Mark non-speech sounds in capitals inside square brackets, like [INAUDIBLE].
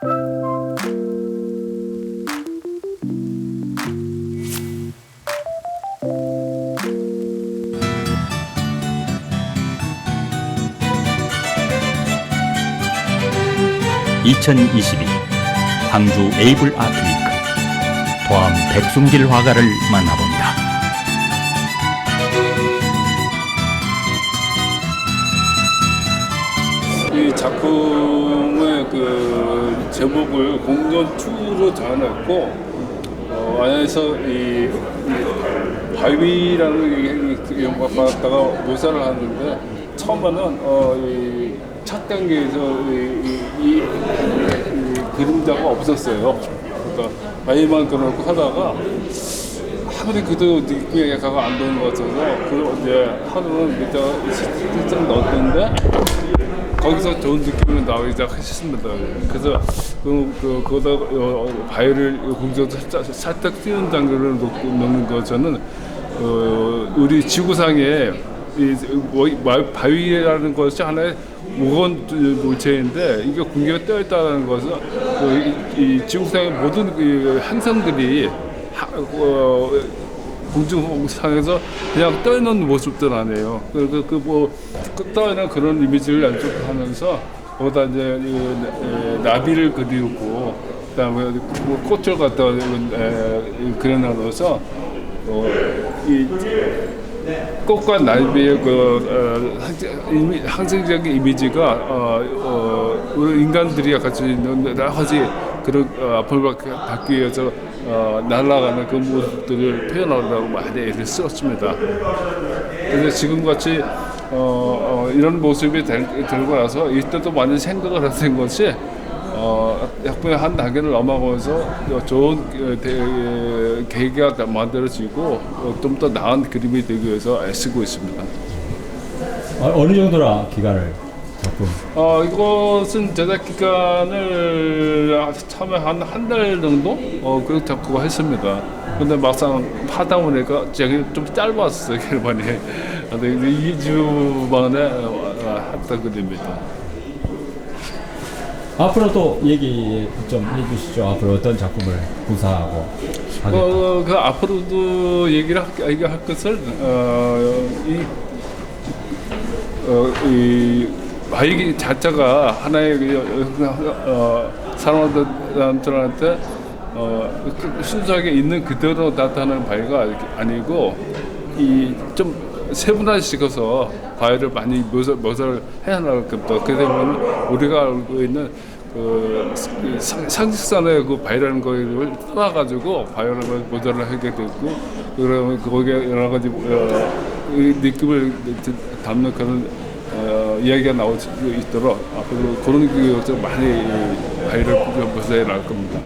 (2022) 광주 에이블 아트 위크 도암 백순길 화가를 만나본다. 작품의 그 제목을 공전투로 정해놨고 어, 안에서 이, 이 바위라는 이 영화 받았다가 묘사를 하는데 처음에는 어, 이첫 단계에서 이, 이, 이, 이 그림자가 없었어요. 그러니까 바위만 그려놓고 하다가 아무리 그도 느낌이 약간 안 되는 것 같아서 그 이제 하루는 밑에가 실점 넣었는데 거기서 좋은 느낌이 나오기 시작했습니다. 그래서 그, 그, 거기다 어, 바위를 공중에서 살짝, 살짝 띄는 단계를 놓- 넣는 거 저는 어, 우리 지구상에 이 바위라는 것이 하나의 무거운 물체인데 이게 공기가 떠 있다는 것은 그 이, 이 지구상의 모든 그 행성들이 하, 어, 공중상에서 그냥 떠 있는 모습들 아니에요. 그, 그, 뭐, 떠 있는 그런 이미지를 연출하면서, 거기다 이제 이, 에, 나비를 그리고, 그 다음에 뭐 꽃을 갖다 그려놔서, 어, 이 꽃과 나비의 그 어, 항상적인 이미지가 어, 어, 우리 인간들이 같이 있는 여러 가지 그런 어, 받- 받기 위해서 어, 날아가는 그 모습들을 표현하려고 많이 애를 썼습니다. 그래서 지금같이 어, 어, 이런 모습이 될, 들고 나서 이때도 많이 생각을 했던 것이 어, 약분의 한 단계를 넘어가면서 좋은 어, 대- 계기가 다 만들어지고 어, 좀더 나은 그림이 되기 위해서 애쓰고 있습니다. 어, 어느 정도나 기간을 작품 어, 이것은 제작 기간을 처음에 한 한 달 정도 어, 그렇게 잡고 했습니다. 근데 막상 하다 보니까 제가 좀 짧았어요, [LAUGHS] 기간이. 근데 2주 만에 했던 그림입니다. 앞으로 또 얘기 좀 해주시죠. 앞으로 어떤 작품을 구사하고 하겠다. 그, 그 앞으로도 얘기를 할, 얘기할 것을 어, 이, 어, 이 바이기 자체가 하나의 그, 어, 사람들한테 어, 그 순수하게 있는 그대로 나타나는 바위가 아니고 이 좀 세분화시켜서 바위를 많이 묘사, 묘사를 해야 나갈 겁니다. 그래서 보면 우리가 알고 있는 그 상- 상식선의 그 바위라는 거를 떠나가지고 걸 묘사를 하게 되고 그러면 거기에 여러 가지 어, 이 느낌을 담는 그런 어, 이야기가 나올 수 있도록 앞으로 그런 것을 많이 바위를 묘사해 나갈 겁니다.